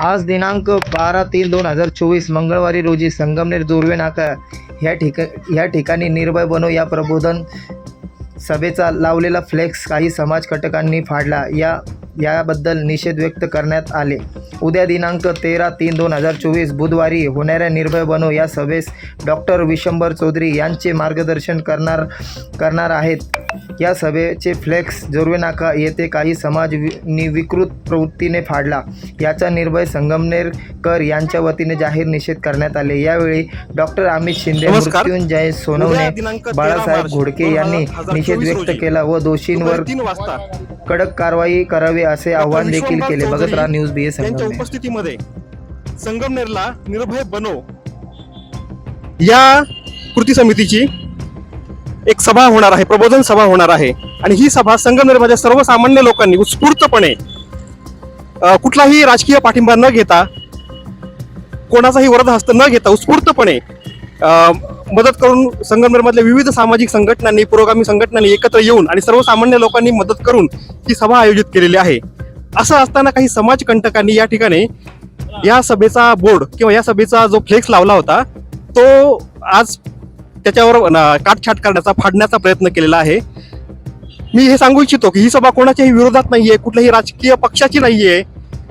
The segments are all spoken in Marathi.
आज दिनांक बारा तीन दोन हजार चोवीस मंगळवारी रोजी संगमनेर जोरवे नाका ह्या ठिका ह्या ठिकाणी निर्भय बनो या प्रबोधन सभेचा लावलेला फ्लेक्स काही समाजकटकांनी फाडला. या याबद्दल निषेध व्यक्त करण्यात आले. उद्या दिनांक तेरा तीन दोन हजार चोवीस बुधवारी होणाऱ्या निर्भय बनो या सभेस डॉक्टर विशंबर चौधरी यांचे मार्गदर्शन करणार करणार आहेत. या सभेचे फ्लेक्स जोरवे नाका येथे काही समाज वि नि विकृत प्रवृत्तीने फाडला. याचा निर्भय संगमनेरकर यांच्या वतीने जाहीर निषेध करण्यात आले. यावेळी डॉक्टर अमित शिंदे. मृत्युंजय सोनवणे बाळासाहेब घोडके यांनी 2024 निषेध व्यक्त केला व दोषींवर कडक कारवाई करावी असे आवाहन देखील केले. बघत राहा न्यूज बी एस त्यांच्या उपस्थितीमध्ये संगमनेरला निर्भय बनो या कृती समितीची एक सभा होणार आहे प्रबोधन सभा होणार आहे. आणि ही सभा संगमनेरमध्ये सर्वसामान्य लोकांनी उत्स्फूर्तपणे कुठलाही राजकीय पाठिंबा न घेता कोणाचाही वरदहस्त न घेता उत्स्फूर्तपणे अ, मदत करून संगमनेरमधल्या विविध सामाजिक संघटनांनी पुरोगामी संघटनांनी एकत्र येऊन आणि सर्वसामान्य लोकांनी मदत करून ही सभा आयोजित केलेली आहे. असं असताना काही समाजकंटकांनी या ठिकाणी या सभेचा बोर्ड किंवा या सभेचा जो फ्लेक्स लावला होता तो आज त्याच्यावर काटछाट करण्याचा फाडण्याचा प्रयत्न केलेला आहे. मी हे सांगू इच्छितो की ही सभा कोणाच्याही विरोधात नाहीये कुठल्याही राजकीय पक्षाची नाहीये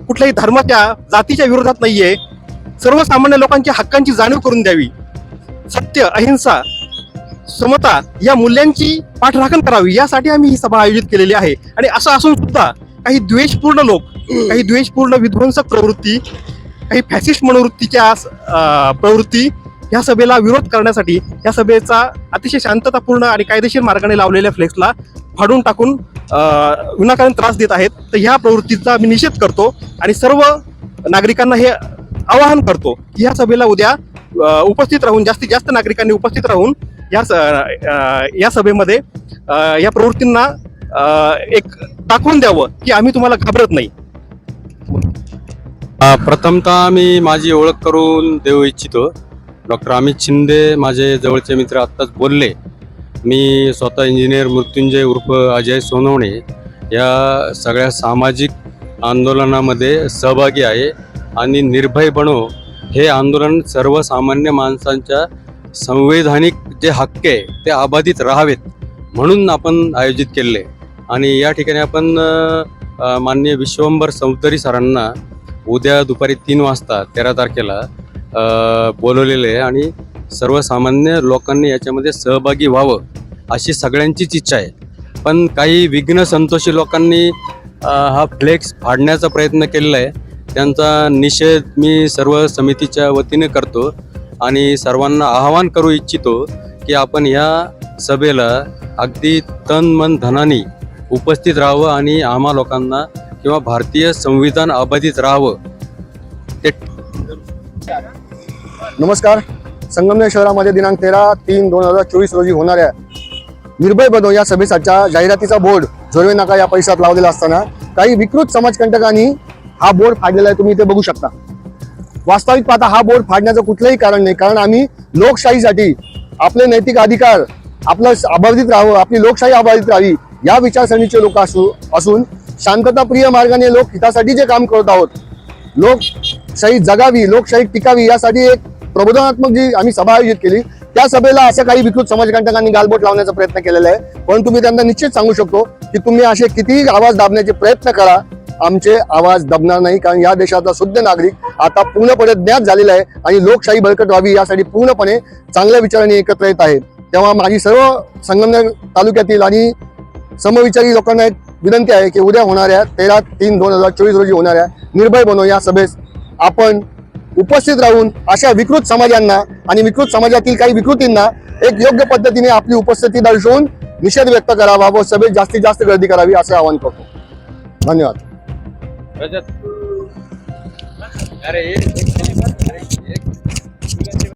कुठल्याही धर्माच्या जातीच्या विरोधात नाहीये. सर्वसामान्य लोकांच्या हक्कांची जाणीव करून द्यावी. सत्य अहिंसा समता या मूल्यांची पाठराखण करावी यासाठी आम्ही ही सभा आयोजित केलेली आहे. आणि असं असून सुद्धा काही द्वेषपूर्ण लोक काही द्वेषपूर्ण विध्वंसक प्रवृत्ती काही फॅसिस्ट मनोवृत्तीच्या प्रवृत्ती या सभेला विरोध करण्यासाठी या सभेचा अतिशय शांततापूर्ण आणि कायदेशीर मार्गाने लावलेल्या फ्लेक्सला फाडून टाकून विनाकारण त्रास देत आहेत. तर ह्या प्रवृत्तीचा मी निषेध करतो आणि सर्व नागरिकांना हे आवाहन करतो की ह्या सभेला उद्या उपस्थित राहून जास्तीत जास्त नागरिकांनी उपस्थित राहून या स- या सभेमध्ये या प्रवृत्तींना एक दाखवून द्यावं की आम्ही तुम्हाला घाबरत नाही. प्रथमतः मी माझी ओळख करून देऊ इच्छितो. डॉक्टर अमित शिंदे माझे जवळचे मित्र आत्ताच बोलले. मी स्वतः इंजिनियर मृत्युंजय उर्फ अजय सोनवणे या सगळ्या सामाजिक आंदोलनामध्ये सहभागी आहे आणि निर्भय बनो हे आंदोलन सर्वसामान्य माणसांच्या संवैधानिक जे हक्क आहे ते अबाधित राहावेत म्हणून आपण आयोजित केले. आणि या ठिकाणी आपण माननीय विश्वंभर चौधरी सरांना उद्या दुपारी तीन वाजता तेरा तारखेला बोलवलेले आहे. आणि सर्वसामान्य लोकांनी याच्यामध्ये सहभागी व्हावं अशी सगळ्यांचीच इच्छा आहे. पण काही विघ्न संतोषी लोकांनी हा फ्लेक्स फाडण्याचा प्रयत्न केलेला आहे. त्यांचा निषेध मी सर्व समितीच्या वतीने करतो आणि सर्वांना आवाहन करू इच्छितो की आपण ह्या सभेला अगदी तन मन धनाने उपस्थित राहावं आणि आम्हा लोकांना किंवा भारतीय संविधान अबाधित राहावं. ते नमस्कार. संगमनेर शहरामध्ये दिनांक तेरा तीन दोन हजार चोवीस रोजी होणाऱ्या निर्भय बनो या सभेसाठीच्या जाहिरातीचा बोर्ड झोरवे नाका या परिसरात लावलेला असताना काही विकृत समाजकंटकांनी हा बोर्ड फाडलेला आहे तुम्ही इथे बघू शकता. वास्तविक पाहता हा बोर्ड फाडण्याचं कुठलंही कारण नाही कारण आम्ही लोकशाहीसाठी आपले नैतिक अधिकार आपलं अबाधित राहावं आपली लोकशाही अबाधित राहावी या विचारसरणीचे लोक असू असून शांतताप्रिय मार्गाने लोक हितासाठी जे काम करत आहोत लोकशाही जगावी लोकशाही टिकावी यासाठी एक प्रबोधनात्मक जी आम्ही सभा आयोजित केली त्या सभेला अशा काही विकृत समाजकंटकांनी गालबोट लावण्याचा प्रयत्न केलेला आहे परंतु मी त्यांना निश्चित सांगू शकतो की तुम्ही असे कितीही आवाज दाबण्याचे प्रयत्न करा आमचे आवाज दबणार नाही कारण या देशाचा शुद्ध नागरिक आता पूर्णपणे ज्ञात झालेला आहे आणि लोकशाही बळकट व्हावी यासाठी पूर्णपणे चांगल्या विचाराने एकत्र येत आहे तेव्हा माझी सर्व संगमनेर तालुक्यातील आणि समविचारी लोकांना एक विनंती आहे की उद्या होणाऱ्या तेरा तीन दोन हजार चोवीस रोजी होणाऱ्या निर्भय बनो या सभेस आपण उपस्थित राहून अशा विकृत समाजांना आणि विकृत समाजातील काही विकृतींना एक योग्य पद्धतीने आपली उपस्थिती दर्शवून निषेध व्यक्त करावा व सभेत जास्तीत जास्त गर्दी करावी असे आवाहन करतो. धन्यवाद. Rajat. Dari